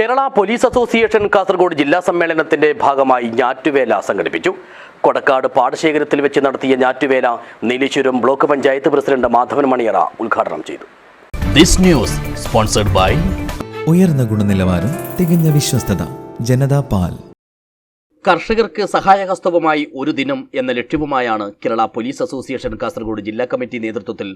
Kerala police association Kasaragod ജില്ലാ സമ്മേളനത്തിന്റെ ഭാഗമായി ഞാറ്റുവേല സംഘടിപ്പിച്ചു. കൊടക്കാട് പാടശേഖരത്തിൽ വെച്ച് നടത്തിയ ഞാറ്റുവേല നീലേശ്വരം ബ്ലോക്ക് പഞ്ചായത്ത് പ്രസിഡന്റ് മാധവൻ മണിയറ ഉദ്ഘാടനം ചെയ്തു. This news sponsored by ഉയർന്ന ഗുണനിലവാരം തികഞ്ഞ വിശ്വസ്തത ജനതാ പാൽ. കർഷകർക്ക് സഹായഹസ്തവുമായി ഒരു ദിനം എന്ന ലക്ഷ്യവുമായാണ് കേരള പോലീസ് അസോസിയേഷൻ കാസർഗോഡ് ജില്ലാ കമ്മിറ്റി നേതൃത്വത്തിൽ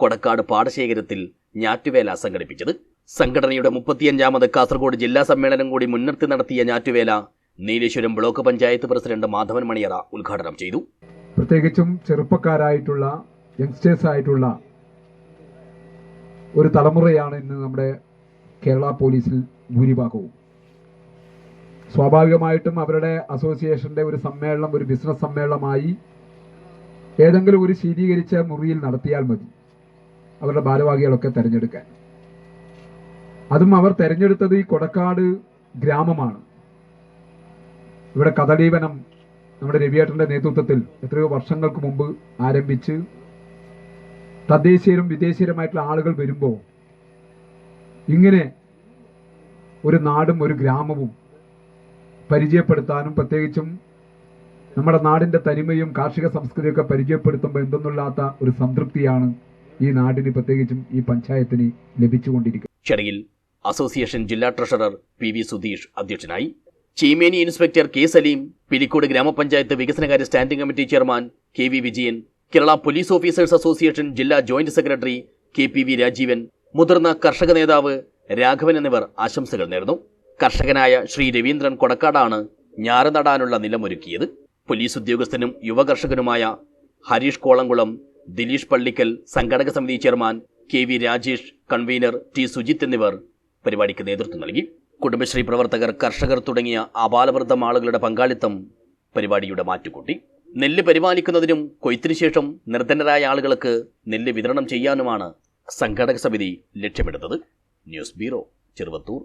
കൊടക്കാട് പാടശേഖരത്തിൽ ഞാറ്റുവേല സംഘടിപ്പിച്ചത്. സംഘടനയുടെ മുപ്പത്തിയഞ്ചാമത് കാസർഗോഡ് ജില്ലാ സമ്മേളനം കൂടി മുൻനിർത്തി നടത്തിയ ഞാറ്റുവേല നീലേശ്വരം ബ്ലോക്ക് പഞ്ചായത്ത് പ്രസിഡന്റ് മാധവൻ മണിയറ ഉദ്ഘാടനം ചെയ്തു. പ്രത്യേകിച്ചും ചെറുപ്പക്കാരായിട്ടുള്ള യങ്സ്റ്റേഴ്സ് ആയിട്ടുള്ള ഒരു തലമുറയാണ് ഇന്ന് നമ്മുടെ കേരള പോലീസിൽ ഭൂരിഭാഗവും. സ്വാഭാവികമായിട്ടും അവരുടെ അസോസിയേഷന്റെ ഒരു സമ്മേളനം ഒരു ബിസിനസ് സമ്മേളനമായി ഏതെങ്കിലും ഒരു ശീതീകരിച്ച മുറിയിൽ നടത്തിയാൽ മതി. അവരുടെ ഭാരവാഹികളൊക്കെ തിരഞ്ഞെടുക്കാൻ. അതും അവർ തെരഞ്ഞെടുത്തത് ഈ കൊടക്കാട് ഗ്രാമമാണ്. ഇവിടെ കഥടീപനം നമ്മുടെ രവിയേട്ടന്റെ നേതൃത്വത്തിൽ എത്രയോ വർഷങ്ങൾക്ക് മുമ്പ് ആരംഭിച്ച് തദ്ദേശീയരും വിദേശീയരുമായിട്ടുള്ള ആളുകൾ വരുമ്പോൾ ഇങ്ങനെ ഒരു നാടും ഒരു ഗ്രാമവും പരിചയപ്പെടുത്താനും പ്രത്യേകിച്ചും നമ്മുടെ നാടിന്റെ തനിമയും കാർഷിക സംസ്കൃതിയൊക്കെ പരിചയപ്പെടുത്തുമ്പോൾ എന്തെന്നില്ലാത്ത ഒരു സംതൃപ്തിയാണ് ഈ നാടിന് പ്രത്യേകിച്ചും ഈ പഞ്ചായത്തിന് ലഭിച്ചുകൊണ്ടിരിക്കുന്നത്. ചടങ്ങിൽ അസോസിയേഷൻ ജില്ലാ ട്രഷറർ പി വി സുധീഷ് അധ്യക്ഷനായി. ചീമേനി ഇൻസ്പെക്ടർ കെ സലീം പിലിക്കോട് ഗ്രാമപഞ്ചായത്ത് വികസനകാര്യ standing committee chairman K V Vijayan Kerala police officers association ജില്ലാ joint secretary K P V Rajeevan മുതിർന്ന കർഷക നേതാവ് രാഘവൻ എന്നിവർ ആശംസകൾ നേർന്നു. കർഷകനായ ശ്രീ രവീന്ദ്രൻ കൊടക്കാടാണ് ഞാറ് നടാനുള്ള നിലമൊരുക്കിയത്. പോലീസ് ഉദ്യോഗസ്ഥനും യുവകർഷകനുമായ ഹരീഷ് കോളംകുളം ദിലീഷ് പള്ളിക്കൽ സംഘടക സമിതി chairman K V Rajesh convener T Sujith എന്നിവർ പരിപാടിക്ക് നേതൃത്വം നൽകി. കുടുംബശ്രീ പ്രവർത്തകർ കർഷകർ തുടങ്ങിയ അപാലവൃദ്ധം ആളുകളുടെ പങ്കാളിത്തം പരിപാടിയുടെ മാറ്റുകൂട്ടി. നെല്ല് പരിപാലിക്കുന്നതിനും കൊയ്ത്തിനു ശേഷം നിർധനരായ ആളുകൾക്ക് നെല്ല് വിതരണം ചെയ്യാനുമാണ് സംഘടക സമിതി ലക്ഷ്യമിടുന്നത്. News bureau Cheruvathur.